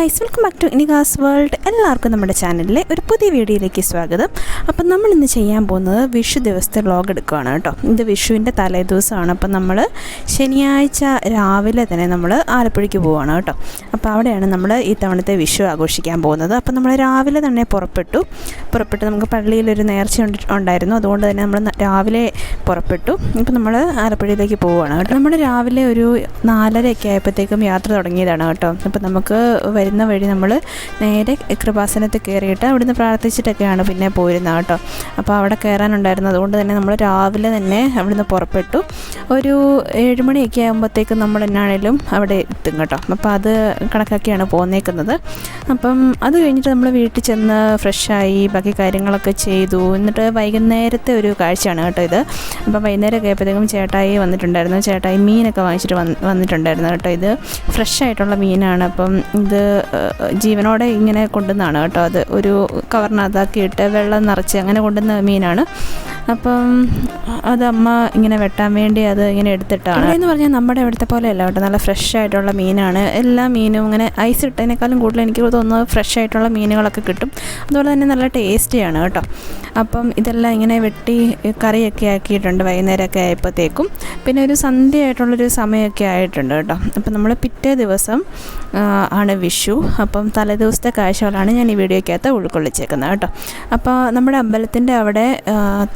Guys welcome back to ഇനിഗാസ് world. എല്ലാവർക്കും നമ്മുടെ ചാനലിലെ ഒരു പുതിയ വീഡിയോയിലേക്ക് സ്വാഗതം. അപ്പം നമ്മൾ ഇന്ന് ചെയ്യാൻ പോകുന്നത് വിഷു ദിവസത്തെ വ്ളോഗ് എടുക്കുകയാണ് കേട്ടോ. ഇത് വിഷുവിന്റെ തലേ ദിവസമാണ്. അപ്പം നമ്മൾ ശനിയാഴ്ച രാവിലെ തന്നെ നമ്മൾ ആലപ്പുഴയ്ക്ക് പോവുകയാണ് കേട്ടോ. അപ്പോൾ അവിടെയാണ് നമ്മൾ ഈ തവണത്തെ വിഷു ആഘോഷിക്കാൻ പോകുന്നത്. അപ്പം നമ്മൾ രാവിലെ തന്നെ പുറപ്പെട്ടു. പുറപ്പെട്ട് നമുക്ക് പള്ളിയിലൊരു നേർച്ച ഉണ്ട്- ഉണ്ടായിരുന്നു. അതുകൊണ്ട് തന്നെ നമ്മൾ രാവിലെ പുറപ്പെട്ടു. ഇപ്പം നമ്മൾ ആലപ്പുഴയിലേക്ക് പോവുകയാണ് കേട്ടോ. നമ്മൾ രാവിലെ ഒരു നാലരയൊക്കെ ആയപ്പോഴത്തേക്കും യാത്ര തുടങ്ങിയതാണ് കേട്ടോ. അപ്പം നമുക്ക് വരുന്ന വഴി നമ്മൾ നേരെ കൃപാസനത്തിൽ കയറിയിട്ട് അവിടുന്ന് പ്രാർത്ഥിച്ചിട്ടൊക്കെയാണ് പിന്നെ പോയിരുന്നത് കേട്ടോ. അപ്പോൾ അവിടെ കയറാനുണ്ടായിരുന്നു അതുകൊണ്ട് തന്നെ നമ്മൾ രാവിലെ തന്നെ അവിടുന്ന് പുറപ്പെട്ടു. ഒരു ഏഴുമണിയൊക്കെ ആകുമ്പോഴത്തേക്കും നമ്മൾ എന്നാണേലും അവിടെ എത്തും കേട്ടോ. അപ്പോൾ അത് കണക്കാക്കിയാണ് പോന്നേക്കുന്നത്. അപ്പം അത് കഴിഞ്ഞിട്ട് നമ്മൾ വീട്ടിൽ ചെന്ന് ഫ്രഷായി ബാക്കി കാര്യങ്ങളൊക്കെ ചെയ്തു. എന്നിട്ട് വൈകുന്നേരത്തെ ഒരു കാഴ്ചയാണ് കേട്ടോ ഇത്. അപ്പോൾ വൈകുന്നേരം ആയപ്പോഴത്തേക്കും ചേട്ടായി വന്നിട്ടുണ്ടായിരുന്നു. ചേട്ടായി മീനൊക്കെ വാങ്ങിച്ചിട്ട് വന്ന് വന്നിട്ടുണ്ടായിരുന്നു കേട്ടോ ഇത്. ഫ്രഷ് ആയിട്ടുള്ള മീനാണ്. അപ്പം ഇത് ജീവനോടെ ഇങ്ങനെ കൊണ്ടുവന്നതാണ് കേട്ടോ. അത് ഒരു കവറിനകത്താക്കിയിട്ട് വെള്ളം നിറച്ച് അങ്ങനെ കൊണ്ടുവന്ന മീനാണ്. അപ്പം അത് അമ്മ ഇങ്ങനെ വെട്ടാൻ വേണ്ടി അത് ഇങ്ങനെ എടുത്തിട്ടാണ്. എന്ന് പറഞ്ഞാൽ നമ്മുടെ ഇവിടുത്തെ പോലെ അല്ല കേട്ടോ. നല്ല ഫ്രഷ് ആയിട്ടുള്ള മീനാണ്. എല്ലാ മീനും ഇങ്ങനെ ഐസ് ഇട്ടതിനേക്കാളും കൂടുതൽ എനിക്ക് തോന്നുന്നത് ഫ്രഷ് ആയിട്ടുള്ള മീനുകളൊക്കെ കിട്ടും. അതുപോലെ തന്നെ നല്ല ടേസ്റ്റിയാണ് കേട്ടോ. അപ്പം ഇതെല്ലാം ഇങ്ങനെ വെട്ടി കറിയൊക്കെ ആക്കിയിട്ടുണ്ട് വൈകുന്നേരമൊക്കെ ആയപ്പോഴത്തേക്കും. പിന്നെ ഒരു സന്ധ്യയായിട്ടുള്ളൊരു സമയമൊക്കെ ആയിട്ടുണ്ട് കേട്ടോ. അപ്പം നമ്മൾ പിറ്റേ ദിവസം ആണ് വിഷു. അപ്പം തലേദിവസത്തെ കാഴ്ചകളാണ് ഞാൻ ഈ വീഡിയോയ്ക്കകത്ത് ഉൾക്കൊള്ളിച്ചേക്കുന്നത് കേട്ടോ. അപ്പോൾ നമ്മുടെ അമ്പലത്തിന്റെ അവിടെ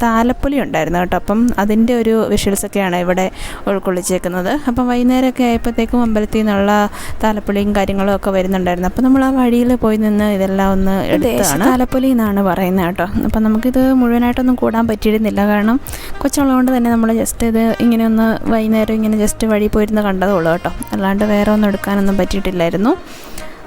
താലപ്പൊലി ഉണ്ടായിരുന്നു കേട്ടോ. അപ്പം അതിന്റെ ഒരു വിഷ്വൽസൊക്കെയാണ് ഇവിടെ ഉൾക്കൊള്ളിച്ചേക്കുന്നത്. അപ്പം വൈകുന്നേരമൊക്കെ ആയപ്പോഴത്തേക്കും അമ്പലത്തിൽ നിന്നുള്ള താലപ്പൊലിയും കാര്യങ്ങളും ഒക്കെ വരുന്നുണ്ടായിരുന്നു. അപ്പോൾ നമ്മൾ ആ വഴിയിൽ പോയി നിന്ന് ഇതെല്ലാം ഒന്ന് എടുത്താണ്. താലപ്പൊലി എന്നാണ് പറയുന്നത് കേട്ടോ. അപ്പം നമുക്കിത് മുഴുവനായിട്ടൊന്നും കൂടാൻ പറ്റിയിരുന്നില്ല. കാരണം കൊച്ചുള്ളതുകൊണ്ട് തന്നെ നമ്മൾ ജസ്റ്റ് ഇത് ഇങ്ങനെ ഒന്ന് വൈകുന്നേരം ഇങ്ങനെ ജസ്റ്റ് വഴി പോയിരുന്ന് കണ്ടതേ ഉള്ളൂ കേട്ടോ. അല്ലാണ്ട് വേറെ ഒന്നും എടുക്കാനൊന്നും പറ്റിയിട്ടില്ലായിരുന്നു.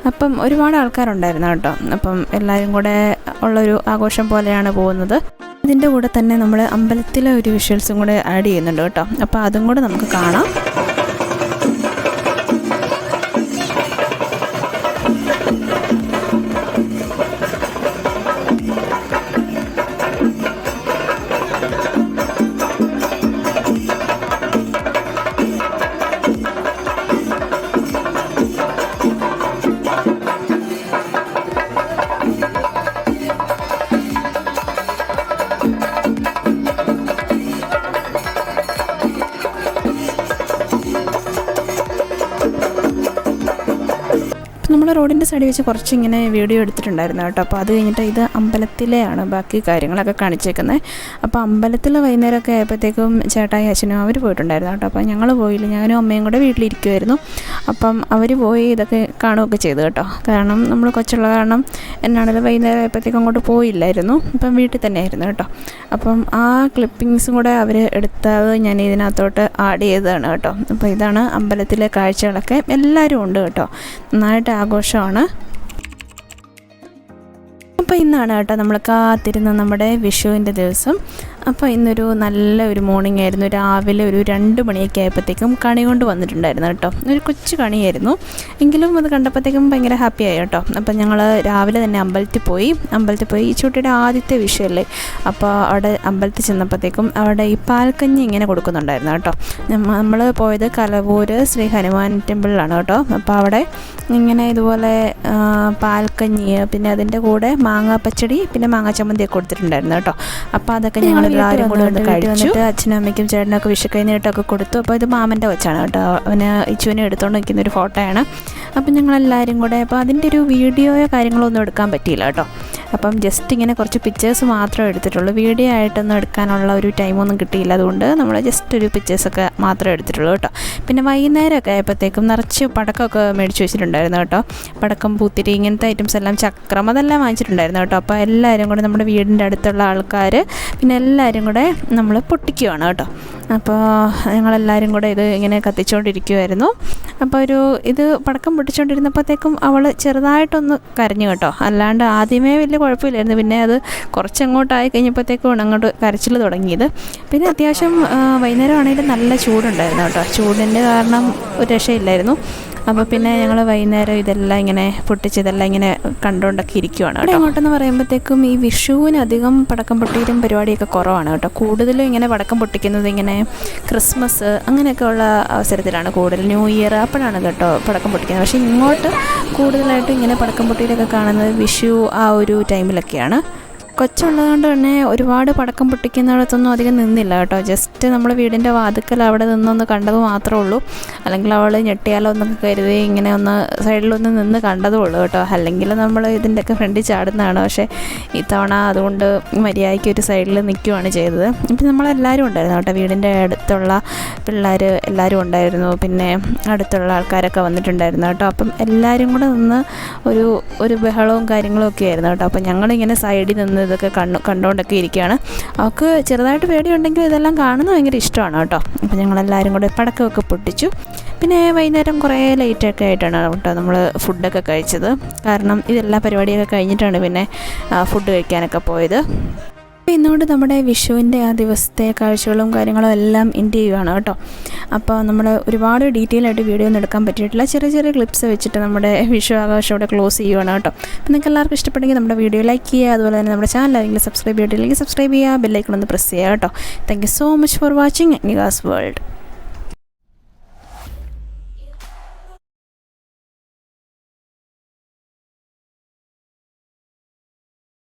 അപ്പം ഒരുപാട് ആൾക്കാരുണ്ടായിരുന്നു കേട്ടോ. അപ്പം എല്ലാവരും കൂടെ ഉള്ളൊരു ആഘോഷം പോലെയാണ് പോകുന്നത്. ഇതിന്റെ കൂടെ തന്നെ നമ്മൾ അമ്പലത്തിലെ ഒരു വിഷ്വൽസും കൂടെ ആഡ് ചെയ്യുന്നുണ്ട് കേട്ടോ. അപ്പോൾ അതും കൂടെ നമുക്ക് കാണാം. നമ്മൾ റോഡിന്റെ സൈഡിൽ വെച്ച് കുറച്ചിങ്ങനെ വീഡിയോ എടുത്തിട്ടുണ്ടായിരുന്നു കേട്ടോ. അപ്പോൾ അത് കഴിഞ്ഞിട്ട് ഇത് അമ്പലത്തിലെയാണ് ബാക്കി കാര്യങ്ങളൊക്കെ കാണിച്ചേക്കുന്നത് അപ്പോൾ അമ്പലത്തിൽ വൈകുന്നേരമൊക്കെ ആയപ്പോഴത്തേക്കും ചേട്ടായി അച്ഛനും അവർ പോയിട്ടുണ്ടായിരുന്നു കേട്ടോ. അപ്പോൾ ഞങ്ങൾ പോയില്ല. ഞാനും അമ്മയും കൂടെ വീട്ടിലിരിക്കുമായിരുന്നു അപ്പം അവർ പോയി ഇതൊക്കെ കാണുകയൊക്കെ ചെയ്തു കേട്ടോ. കാരണം നമ്മൾ കൊച്ചുള്ള കാരണം എന്നാണെങ്കിലും വൈകുന്നേരം ആയപ്പോഴത്തേക്കും അങ്ങോട്ട് പോയില്ലായിരുന്നു. അപ്പം വീട്ടിൽ തന്നെ ആയിരുന്നു കേട്ടോ. അപ്പം ആ ക്ലിപ്പിങ്സും കൂടെ അവർ എടുത്തത് ഞാൻ ഇതിനകത്തോട്ട് ആഡ് ചെയ്തതാണ് കേട്ടോ. അപ്പോൾ ഇതാണ് അമ്പലത്തിലെ കാഴ്ചകളൊക്കെ. എല്ലാവരും ഉണ്ട് കേട്ടോ. നന്നായിട്ട് ആഘോഷമാണ് അപ്പോൾ ഇന്നാണ് കേട്ടോ നമ്മൾ കാത്തിരുന്ന നമ്മുടെ വിഷുവിന്റെ ദിവസം. അപ്പോൾ ഇന്നൊരു നല്ല ഒരു മോർണിംഗ് ആയിരുന്നു. രാവിലെ ഒരു രണ്ട് മണിയൊക്കെ ആയപ്പോഴത്തേക്കും കണി കൊണ്ട് വന്നിട്ടുണ്ടായിരുന്നു കേട്ടോ. ഒരു കൊച്ചു കണിയായിരുന്നു. എങ്കിലും അത് കണ്ടപ്പോഴത്തേക്കും ഭയങ്കര ഹാപ്പി ആയി കേട്ടോ. അപ്പോൾ ഞങ്ങൾ രാവിലെ തന്നെ അമ്പലത്തിൽ പോയി. അമ്പലത്തിൽ പോയി ഈ ചുട്ടിയുടെ ആദ്യത്തെ വിഷയമല്ലേ അപ്പോൾ അവിടെ അമ്പലത്തിൽ ചെന്നപ്പോഴത്തേക്കും അവിടെ ഈ പാൽക്കഞ്ഞി ഇങ്ങനെ കൊടുക്കുന്നുണ്ടായിരുന്നു കേട്ടോ. നമ്മൾ പോയത് കലവൂര് ശ്രീ ഹനുമാൻ ടെമ്പിളിലാണ് കേട്ടോ. അപ്പോൾ അവിടെ ഇങ്ങനെ ഇതുപോലെ പാൽക്കഞ്ഞി പിന്നെ അതിന്റെ കൂടെ മാങ്ങാ പച്ചടി പിന്നെ മാങ്ങാ ചമ്മന്തിയൊക്കെ കൊടുത്തിട്ടുണ്ടായിരുന്നു കേട്ടോ. അപ്പോൾ അതൊക്കെ ഞങ്ങൾ എല്ലാവരും കൂടെ ഒന്ന് കഴിച്ചു. അച്ഛനും അമ്മയ്ക്കും ചേട്ടനൊക്കെ വിഷുക്കൈ നീട്ടൊക്കെ കൊടുത്തു. അപ്പോൾ ഇത് മാമന്റെ വെച്ചാണ് കേട്ടോ. അവന് ഇച്ചുവിനെ എടുത്തുകൊണ്ട് നിൽക്കുന്ന ഒരു ഫോട്ടോയാണ്. അപ്പം ഞങ്ങളെല്ലാവരും കൂടെ അപ്പോൾ അതിന്റെ ഒരു വീഡിയോയോ കാര്യങ്ങളോ ഒന്നും എടുക്കാൻ പറ്റിയില്ല കേട്ടോ. അപ്പം ജസ്റ്റ് ഇങ്ങനെ കുറച്ച് പിക്ചേഴ്സ് മാത്രമേ എടുത്തിട്ടുള്ളൂ. വീഡിയോ ആയിട്ടൊന്നും എടുക്കാനുള്ള ഒരു ടൈമൊന്നും കിട്ടിയില്ല. അതുകൊണ്ട് നമ്മൾ ജസ്റ്റ് ഒരു പിക്ചേഴ്സൊക്കെ മാത്രമേ എടുത്തിട്ടുള്ളൂ കേട്ടോ. പിന്നെ വൈകുന്നേരമൊക്കെ ആയപ്പോഴത്തേക്കും നിറച്ച് പടക്കമൊക്കെ മേടിച്ച് വെച്ചിട്ടുണ്ടായിരുന്നു കേട്ടോ. പടക്കം പൂത്തിരി ഇങ്ങനത്തെ ഐറ്റംസ് എല്ലാം ചക്രം അതെല്ലാം വാങ്ങിച്ചിട്ടുണ്ടായിരുന്നു കേട്ടോ. അപ്പോൾ എല്ലാവരും കൂടെ നമ്മുടെ വീടിന്റെ അടുത്തുള്ള ആൾക്കാർ പിന്നെ എല്ലാവരും കൂടെ നമ്മൾ പൊട്ടിക്കുവാണ് കേട്ടോ. അപ്പോൾ ഞങ്ങളെല്ലാവരും കൂടെ ഇത് ഇങ്ങനെ കത്തിച്ചുകൊണ്ടിരിക്കുമായിരുന്നു അപ്പോൾ ഒരു ഇത് പടക്കം പൊട്ടിച്ചുകൊണ്ടിരുന്നപ്പോഴത്തേക്കും അവൾ ചെറുതായിട്ടൊന്ന് കരഞ്ഞു കേട്ടോ. അല്ലാണ്ട് ആദ്യമേ വലിയ കുഴപ്പമില്ലായിരുന്നു. പിന്നെ അത് കുറച്ചങ്ങോട്ടായി കഴിഞ്ഞപ്പോഴത്തേക്കും അങ്ങോട്ട് കരച്ചിൽ തുടങ്ങിയത്. പിന്നെ അത്യാവശ്യം വൈകുന്നേരം ആണെങ്കിലും നല്ല ചൂടുണ്ടായിരുന്നു കേട്ടോ. ചൂടിന്റെ കാരണം ഒരു രക്ഷയില്ലായിരുന്നു. അപ്പോൾ പിന്നെ ഞങ്ങൾ വൈകുന്നേരം ഇതെല്ലാം ഇങ്ങനെ പൊട്ടിച്ച് ഇതെല്ലാം ഇങ്ങനെ കണ്ടുകൊണ്ടൊക്കെ ഇരിക്കുവാണ് കേട്ടോ. അങ്ങോട്ടെന്ന് പറയുമ്പോഴത്തേക്കും ഈ വിഷുവിന് അധികം പടക്കം പൊട്ടിയിട്ടും പരിപാടിയൊക്കെ കുറവാണ് കേട്ടോ. കൂടുതലും ഇങ്ങനെ പടക്കം പൊട്ടിക്കുന്നത് ഇങ്ങനെ ക്രിസ്മസ് അങ്ങനെയൊക്കെ ഉള്ള അവസരത്തിലാണ് കൂടുതൽ. ന്യൂ ഇയർ അപ്പോഴാണ് കേട്ടോ പടക്കം പൊട്ടിക്കുന്നത്. പക്ഷേ ഇങ്ങോട്ട് കൂടുതലായിട്ടും ഇങ്ങനെ പടക്കം പൊട്ടിയിലൊക്കെ കാണുന്നത് വിഷു ആ ഒരു ടൈമിലൊക്കെയാണ്. കൊച്ചുള്ളതുകൊണ്ട് തന്നെ ഒരുപാട് പടക്കം പൊട്ടിക്കുന്നിടത്തൊന്നും അധികം നിന്നില്ല കേട്ടോ. ജസ്റ്റ് നമ്മൾ വീടിന്റെ വാതുക്കൽ അവിടെ നിന്നൊന്ന് കണ്ടത് മാത്രമേ ഉള്ളൂ. അല്ലെങ്കിൽ അവൾ ഞെട്ടിയാലോ എന്നൊക്കെ കരുതി ഇങ്ങനെ ഒന്ന് സൈഡിലൊന്ന് നിന്ന് കണ്ടതേ ഉള്ളൂ കേട്ടോ. അല്ലെങ്കിൽ നമ്മൾ ഇതിന്റെയൊക്കെ ഫ്രണ്ടിൽ ചാടുന്നതാണ്. പക്ഷേ ഇത്തവണ അതുകൊണ്ട് മര്യാദയ്ക്ക് ഒരു സൈഡിൽ നിൽക്കുകയാണ് ചെയ്തത്. ഇപ്പം നമ്മളെല്ലാവരും ഉണ്ടായിരുന്നു കേട്ടോ. വീടിന്റെ അടുത്തുള്ള പിള്ളേർ എല്ലാവരും ഉണ്ടായിരുന്നു. പിന്നെ അടുത്തുള്ള ആൾക്കാരൊക്കെ വന്നിട്ടുണ്ടായിരുന്നു കേട്ടോ. അപ്പം എല്ലാവരും കൂടെ നിന്ന് ഒരു ഒരു ബഹളവും കാര്യങ്ങളും ഒക്കെ ആയിരുന്നു കേട്ടോ. അപ്പം ഞങ്ങളിങ്ങനെ സൈഡിൽ നിന്ന് ഇതൊക്കെ കണ്ടു കണ്ടുകൊണ്ടൊക്കെ ഇരിക്കുകയാണ്. അവൾക്ക് ചെറുതായിട്ട് പേടിയുണ്ടെങ്കിൽ ഇതെല്ലാം കാണുന്നത് ഭയങ്കര ഇഷ്ടമാണ് കേട്ടോ. അപ്പം ഞങ്ങളെല്ലാവരും കൂടെ പടക്കമൊക്കെ പൊട്ടിച്ചു. പിന്നെ വൈകുന്നേരം കുറേ ലേറ്റൊക്കെ ആയിട്ടാണ് കേട്ടോ നമ്മൾ ഫുഡൊക്കെ കഴിച്ചത്. കാരണം ഇതെല്ലാം പരിപാടിയൊക്കെ കഴിഞ്ഞിട്ടാണ് പിന്നെ ഫുഡ് കഴിക്കാനൊക്കെ പോയത്. അപ്പോൾ ഇന്നുകൊണ്ട് നമ്മുടെ വിഷുവിന്റെ ആ ദിവസത്തെ കാഴ്ചകളും കാര്യങ്ങളും എല്ലാം എൻഡ് ചെയ്യുകയാണ് കേട്ടോ. അപ്പോൾ നമ്മൾ ഒരുപാട് ഡീറ്റെയിൽ ആയിട്ട് വീഡിയോ ഒന്നും എടുക്കാൻ പറ്റിയിട്ടില്ല. ചെറിയ ചെറിയ ക്ലിപ്സ് വെച്ചിട്ട് നമ്മുടെ വിഷു ആഘോഷം ഇവിടെ ക്ലോസ് ചെയ്യുകയാണ് കേട്ടോ. അപ്പോൾ നിങ്ങൾക്ക് എല്ലാവർക്കും ഇഷ്ടപ്പെട്ടെങ്കിൽ നമ്മുടെ വീഡിയോ ലൈക്ക് ചെയ്യുക. അതുപോലെ തന്നെ നമ്മുടെ ചാനൽ ആരെങ്കിലും സബ്സ്ക്രൈബ് ചെയ്തിട്ടില്ലെങ്കിൽ സബ്സ്ക്രൈബ് ചെയ്യുക. ബെല്ലൈക്കൺ ഒന്ന് പ്രസ് ചെയ്യുക കേട്ടോ. Thank you so much for watching Nivas world